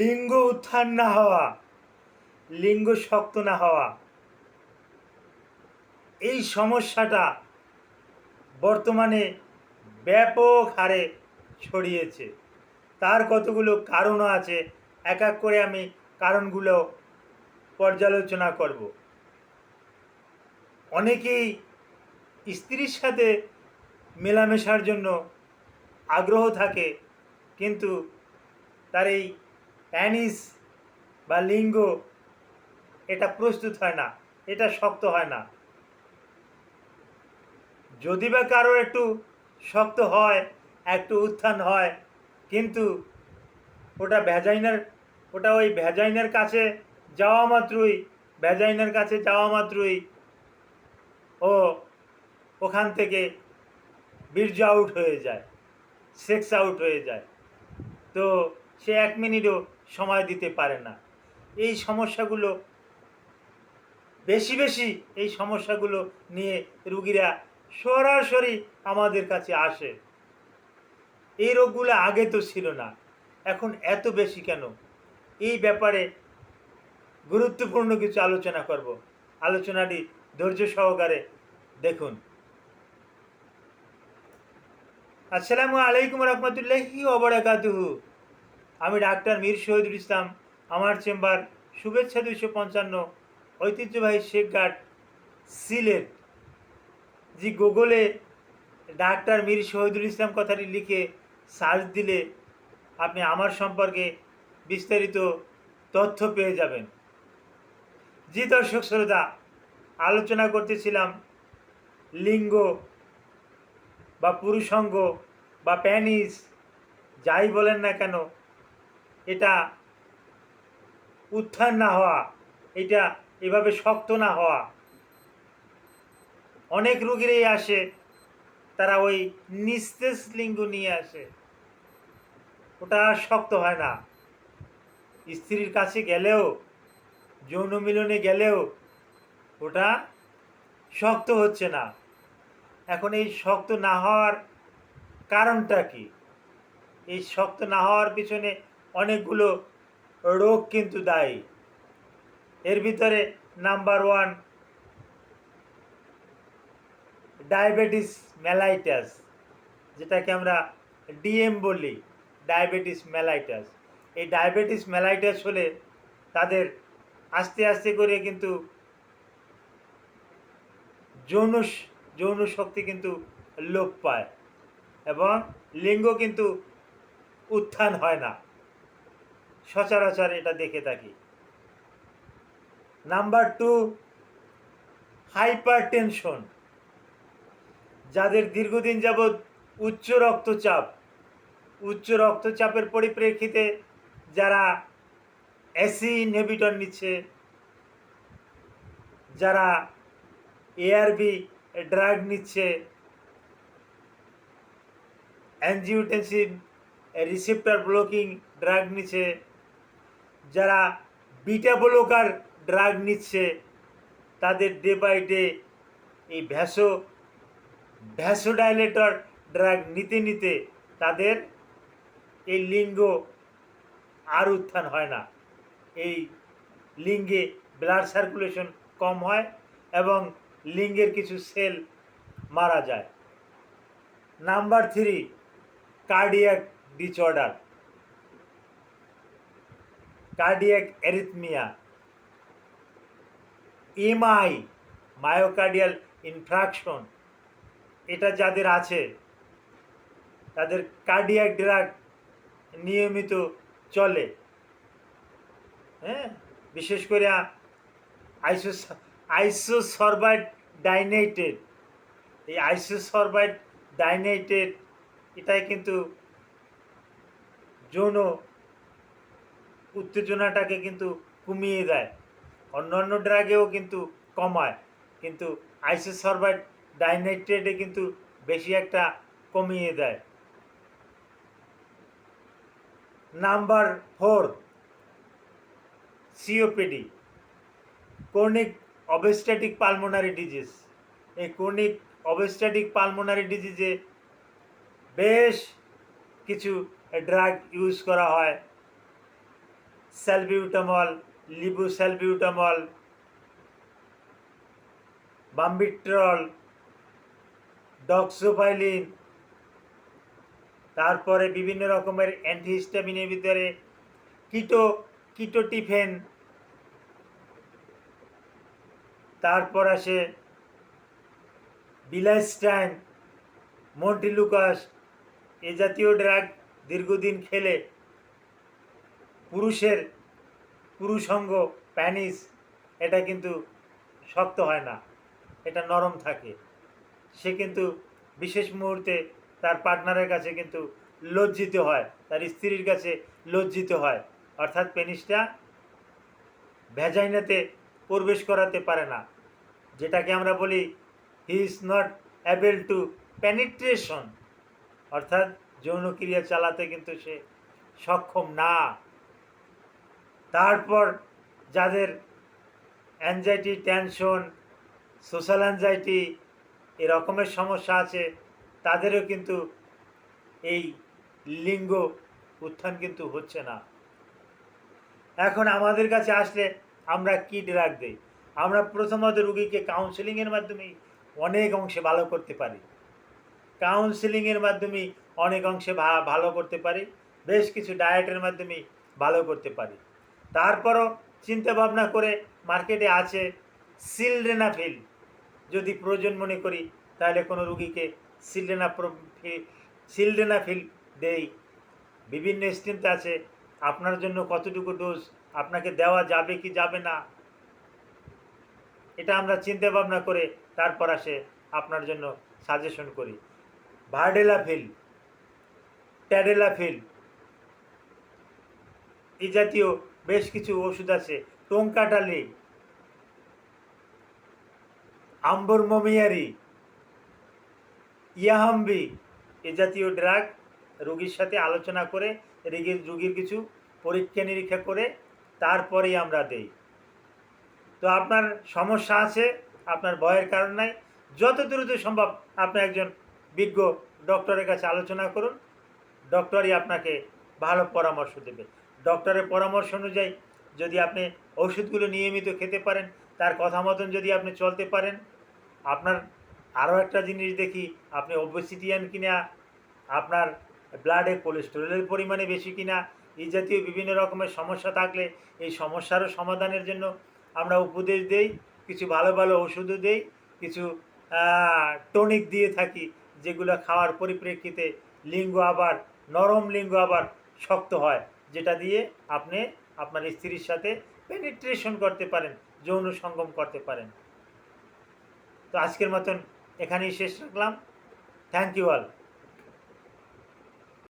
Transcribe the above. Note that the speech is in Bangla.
লিঙ্গ উত্থান না হওয়া, লিঙ্গ শক্ত না হওয়া, এই সমস্যাটা বর্তমানে ব্যাপক হারে ছড়িয়েছে। তার কতগুলো কারণও আছে, এক এক করে আমি কারণগুলো পর্যালোচনা করব। অনেকেই স্ত্রীর সাথে মেলামেশার জন্য আগ্রহ থাকে, কিন্তু তার এই প্যানিস বা লিঙ্গ, এটা প্রস্তুত হয় না, এটা শক্ত হয় না। যদি বা কারও একটু শক্ত হয়, একটু উত্থান হয়, কিন্তু ওটা ভ্যাজাইনার, ওটা ওই ভ্যাজাইনার কাছে যাওয়া মাত্রই, ভ্যাজাইনার কাছে যাওয়া মাত্রই ও ওখান থেকে বীর্য আউট হয়ে যায়, সেক্স আউট হয়ে যায়। তো সে এক মিনিটও সময় দিতে পারে না। এই সমস্যাগুলো বেশি বেশি এই সমস্যাগুলো নিয়ে রুগীরা সরাসরি আমাদের কাছে আসে। এই রোগগুলো আগে তো ছিল না, এখন এত বেশি কেন? এই ব্যাপারে গুরুত্বপূর্ণ কিছু আলোচনা করব। আলোচনাটি ধৈর্য সহকারে দেখুন। আসসালামু আলাইকুম রহমতুল্লাহি ওবরাকাতুহু আমি ডাক্তার মীর শহীদুল ইসলাম, আমার চেম্বার, শুভেচ্ছা দুইশো পঞ্চান্ন, ঐতিহ্যবাহী শেখঘাট সিলেট। জি গুগলে ডাক্তার মীর শহীদুল ইসলাম কথাটি লিখে সার্চ দিলে আপনি আমার সম্পর্কে বিস্তারিত তথ্য পেয়ে যাবেন। জি দর্শক শ্রোতা, আলোচনা করতেছিলাম লিঙ্গ বা পুরুষাঙ্গ বা প্যানিস, যাই বলেন না কেন এটা উত্থান না হওয়া, এটা এভাবে শক্ত না হওয়া। অনেক রুগীরাই আসে, তারা ওই নিস্তেজ লিঙ্গ নিয়ে আসে। ওটা আর শক্ত হয় না। স্ত্রীর কাছে গেলেও, যৌন মিলনে গেলেও ওটা শক্ত হচ্ছে না। এখন এই শক্ত না হওয়ার কারণটা কি? এই শক্ত না হওয়ার পিছনে অনেকগুলো রোগ কিন্তু দায়ী। এর ভিতরে নাম্বার ওয়ান ডায়াবেটিস মেলাইটাস, যেটাকে আমরা ডিএম বলি, ডায়াবেটিস মেলাইটাস। এই ডায়াবেটিস মেলাইটাস হলে তাদের আস্তে আস্তে করে কিন্তু যৌন যৌন শক্তি কিন্তু লোপ পায় এবং লিঙ্গ কিন্তু উত্থান হয় না। সচরাচর এটা দেখে থাকি। নাম্বার টু হাইপার টেনশন যাদের দীর্ঘদিন যাবৎ উচ্চ রক্তচাপ, উচ্চ রক্তচাপের পরিপ্রেক্ষিতে যারা অ্যাসি ইনহিবিটর নিচ্ছে, যারা এআরবি ড্রাগ নিচ্ছে অ্যানজিওটেন্সিন রিসিপ্টার ব্লকিং ড্রাগ নিচ্ছে যারা বিটা ব্লকার ড্রাগ নিচ্ছে, তাদের ডে বাই ডে এই ভ্যাসো ভ্যাসোডাইলেটর ড্রাগ নিতে নিতে তাদের এই লিঙ্গ আর উত্থান হয় না। এই লিঙ্গে ব্লাড সার্কুলেশন কম হয় এবং লিঙ্গের কিছু সেল মারা যায়। Number three cardiac disorder cardiac arrhythmia MI myocardial infarction এটা যাদের আছে, তাদের কার্ডিয়াক ড্রাগ নিয়মিত চলে। হ্যাঁ? বিশেষ করে আইসো আইসোসরবাইড ডাইনাইটেড এই আইসোসরবাইড ডাইনাইটেড এটাই কিন্তু যৌন উত্তেজনাটাকে কিন্তু কমিয়ে দেয়। অন্যান্য ড্রাগেও কিন্তু কমায়। কিন্তু আইসোসরবাইড ডাইনাইট্রেটে কিন্তু বেশি একটা কমিয়ে দেয়। Number four, COPD chronic obstructive pulmonary disease এই কোর্নিক অবেস্ট্যাটিক পালমোনারি ডিজিজে বেশ কিছু ড্রাগ ইউজ করা হয়। স্যালবিউটামল লিবু স্যালবিউটামল বাম্বিট্রল ডক্সোপাইলিন তারপরে বিভিন্ন রকমের অ্যান্টিহিস্টামিনের ভিতরে কিটো, কিটোটিফেন, তারপর আসে বিলাইস্টাইন, মন্টিলুকাস, এ জাতীয় ড্রাগ দীর্ঘদিন খেলে। পুরুষের পুরুষঙ্গ প্যানিস, এটা কিন্তু শক্ত হয় না। এটা নরম থাকে। সে কিন্তু বিশেষ মুহূর্তে তার পার্টনারের কাছে কিন্তু লজ্জিত হয়, তার স্ত্রীর কাছে লজ্জিত হয়। অর্থাৎ পেনিসটা ভ্যাজাইনাতে প্রবেশ করাতে পারে না। যেটাকে আমরা বলি he is not able to penetration অর্থাৎ যৌনক্রিয়া চালাতে কিন্তু সে সক্ষম না। তারপর যাদের অ্যাংজাইটি টেনশন সোশ্যাল অ্যাংজাইটি এরকমের সমস্যা আছে, তাদেরও কিন্তু এই লিঙ্গ উত্থান কিন্তু হচ্ছে না। এখন আমাদের কাছে আসলে আমরা কি ড্রাগ দিই? আমরা প্রথমত রুগীকে কাউন্সেলিংয়ের মাধ্যমে অনেক অংশে ভালো করতে পারি। কাউন্সেলিংয়ের মাধ্যমে অনেক অংশে ভালো করতে পারি। বেশ কিছু ডায়েটের মাধ্যমে ভালো করতে পারি। তারপরও চিন্তা ভাবনা করে মার্কেটে আছে সিলডেনাফিল যদি প্রয়োজন মনে করি, তাহলে কোনো রুগীকে সিলডেনা সিলডেনাফিল দেই। বিভিন্ন স্ট্রেন্থ আছে, আপনার জন্য কতটুকু ডোজ, আপনাকে দেওয়া যাবে কি যাবে না? এটা আমরা চিন্তা ভাবনা করে তারপর আসে আপনার জন্য সাজেশন করি। ভার্ডেলাফিল, ট্যাডেলাফিল এই জাতীয় বেশ কিছু ওষুধ আছে। টোঙ্কাটালি আম্বর মমিয়ারি, ইয়াহাম্বি এ জাতীয় ড্রাগ রোগীর সাথে আলোচনা করে, রোগীর রোগীর কিছু পরীক্ষা নিরীক্ষা করে তারপরেই আমরা দেই। তো আপনার সমস্যা আছে, আপনার ভয়ের কারণ নাই, যত দ্রুত সম্ভব আপনি একজন বিজ্ঞ ডক্টরের কাছে আলোচনা করুন ডক্টরই আপনাকে ভালো পরামর্শ দেবে। ডক্টরের পরামর্শ অনুযায়ী যদি আপনি ওষুধগুলো নিয়মিত খেতে পারেন, তার কথা মতন যদি আপনি চলতে পারেন, আপনার আরও একটা জিনিস দেখি, আপনি ওবেসিটিয়ান কিনা, আপনার ব্লাডে কোলেস্টেরলের পরিমাণে বেশি কিনা, এই জাতীয় বিভিন্ন রকমের সমস্যা থাকলে এই সমস্যারও সমাধানের জন্য আমরা উপদেশ দেই, কিছু ভালো ভালো ওষুধও দেই, কিছু টনিক দিয়ে থাকি, যেগুলো খাওয়ার পরিপ্রেক্ষিতে লিঙ্গ আবার, নরম লিঙ্গ আবার শক্ত হয়। যেটা দিয়ে আপনি আপনার স্ত্রীর সাথে পেনিট্রেশন করতে পারেন, যৌন সঙ্গম করতে পারেন। তো আজকের মতন এখানেই শেষ রাখলাম। Thank you all